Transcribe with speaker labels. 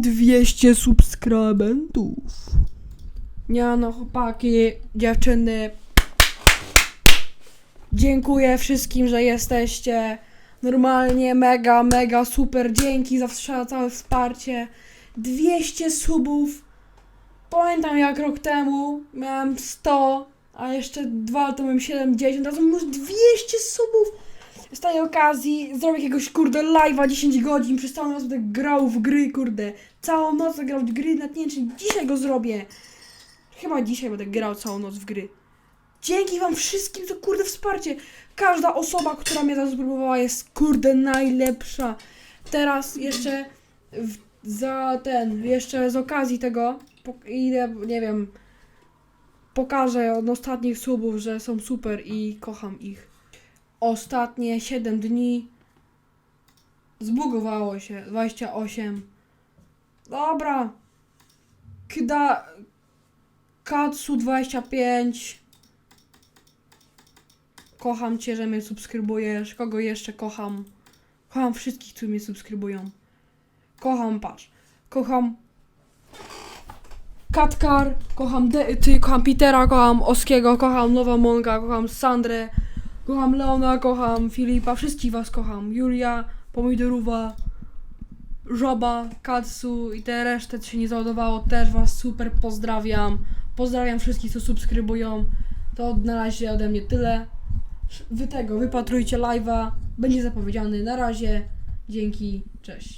Speaker 1: 200 subskrybentów. Nie no, chłopaki, dziewczyny. Dziękuję wszystkim, że jesteście. Normalnie mega, mega super. Dzięki za całe wsparcie. 200 subów. Pamiętam jak rok temu miałem 100, a jeszcze dwa lata miałem 70, teraz mam już 200 subów. Z tej okazji zrobię jakiegoś kurde live'a 10 godzin, przez całą noc będę grał w gry, kurde. Całą noc grał w gry, nawet nie wiem czy dzisiaj go zrobię. Chyba dzisiaj będę grał całą noc w gry. Dzięki wam wszystkim za kurde wsparcie. Każda osoba, która mnie zasubskrybowała jest kurde najlepsza. Teraz jeszcze w, za ten, jeszcze z okazji tego idę, nie wiem, pokażę od ostatnich subów, że są super i kocham ich. Ostatnie 7 dni zbugowało się, 28. Dobra. Kda... Katsu 25 Kocham cię, że mnie subskrybujesz. Kogo jeszcze kocham? Kocham wszystkich, którzy mnie subskrybują. Kocham, patrz. Kocham Katkar, kocham De- ty, kocham Petera, kocham Oskiego, kocham Nowa Monga, kocham Sandrę, kocham Leona, kocham Filipa, wszystkich was kocham. Julia, Pomidorówa, Żoba, Katsu i te resztę, co się nie załadowało, też was super pozdrawiam. Pozdrawiam wszystkich, co subskrybują. To na razie ode mnie tyle. Wy tego, wypatrujcie live'a, będzie zapowiedziany. Na razie, dzięki, cześć.